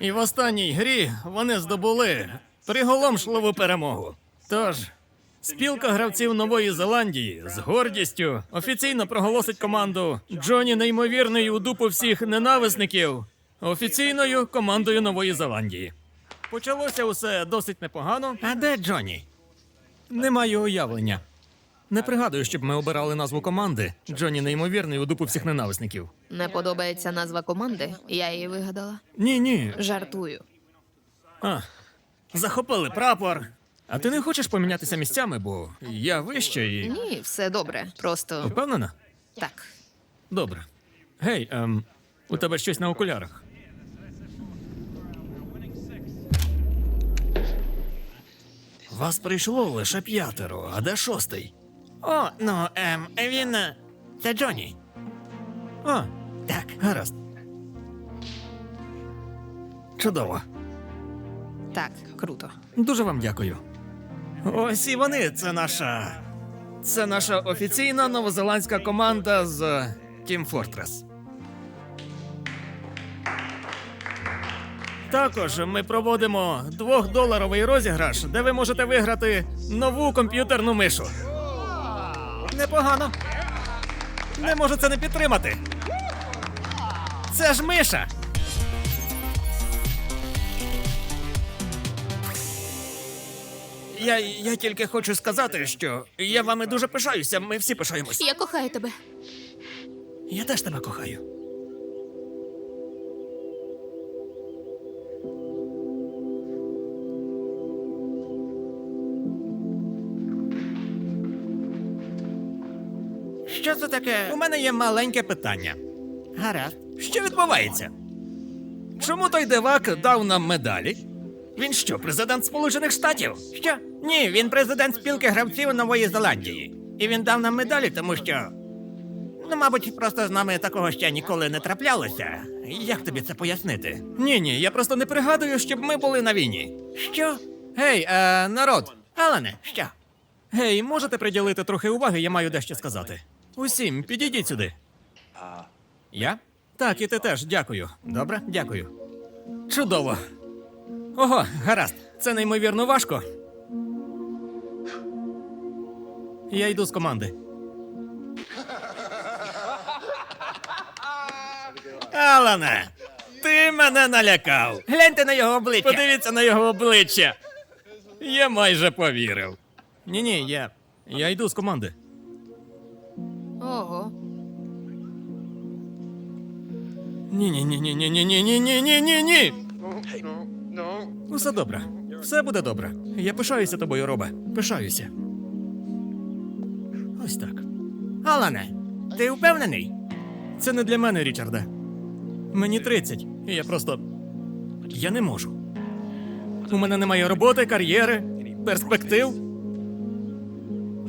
І в останній грі вони здобули приголомшливу перемогу. Тож, спілка гравців Нової Зеландії з гордістю офіційно проголосить команду Джоні неймовірний у дупу всіх ненависників офіційною командою Нової Зеландії. Почалося усе досить непогано. А де Джоні? Не маю уявлення. Не пригадую, щоб ми обирали назву команди Джоні неймовірний у дупу всіх ненависників. Не подобається назва команди, я її вигадала. Ні, ні. Жартую. А, захопили прапор. А ти не хочеш помінятися місцями, бо я вище і. Ні, все добре. Просто Впевнена? так. Добре. Гей, ем, у тебе щось на окулярах. Вас прийшло лише п'ятеро, а де шостий? О, ну, ем, він. е, Це Джоні. О, так, гаразд. Чудово. Так, круто. Дуже вам дякую. Ось і вони. Це наша. Це наша офіційна новозеландська команда з е, Team Fortress. Також ми проводимо двохдоларовий розіграш, де ви можете виграти нову комп'ютерну мишу. Непогано. Не можу це не підтримати. Це ж миша. Я, я тільки хочу сказати, що я вами дуже пишаюся. Ми всі пишаємось. Я кохаю тебе. Я теж тебе кохаю. Що це таке? У мене є маленьке питання. Гаразд. Що відбувається? Чому той дивак дав нам медалі? Він що, президент Сполучених Штатів? Що? Ні, він президент спілки гравців Нової Зеландії. І він дав нам медалі, тому що Ну, мабуть, просто з нами такого ще ніколи не траплялося. Як тобі це пояснити? Ні, ні, я просто не пригадую, щоб ми були на війні. Що? Гей, е, народ. Алене, що? Гей, можете приділити трохи уваги, я маю дещо сказати. Усім, підійдіть сюди. Я? Так, і ти теж, дякую. Добре, дякую. Чудово. Ого, гаразд. Це неймовірно важко. Я йду з команди. Алане, ти мене налякав. Гляньте на його обличчя. Подивіться на його обличчя. Я майже повірив. Ні, ні, я. Я йду з команди. Ого. Ні, ні, ні, ні, ні, ні, ні, ні, ні, ні, ні, ні. Усе добре. Все буде добре. Я пишаюся тобою, Робе. Пишаюся. Ось так. Алане, ти впевнений? Це не для мене, Річарде. Мені 30, і я просто. Я не можу. У мене немає роботи, кар'єри, перспектив.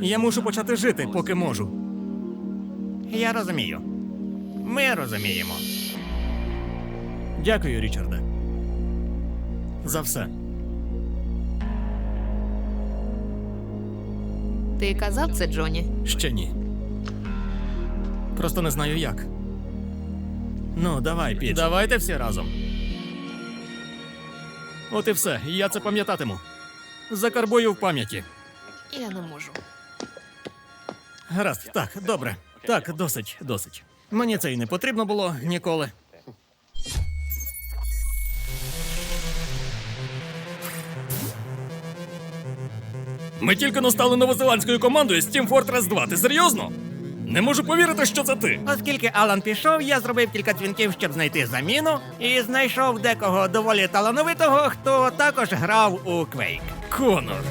Я мушу почати жити, поки можу. Я розумію. Ми розуміємо. Дякую, Річарде. За все. Ти казав це, Джоні? Ще ні. Просто не знаю як. Ну, давай, Піт. Давайте всі разом. От і все. Я це пам'ятатиму. Закарбую в пам'яті. Я не можу. Гаразд, так, добре. Так, досить, досить. Мені це й не потрібно було ніколи. Ми тільки но стали новозеландською командою з Team Fortress 2. Ти серйозно? Не можу повірити, що це ти. Оскільки Алан пішов, я зробив кілька дзвінків, щоб знайти заміну, і знайшов декого доволі талановитого, хто також грав у Quake. Конор,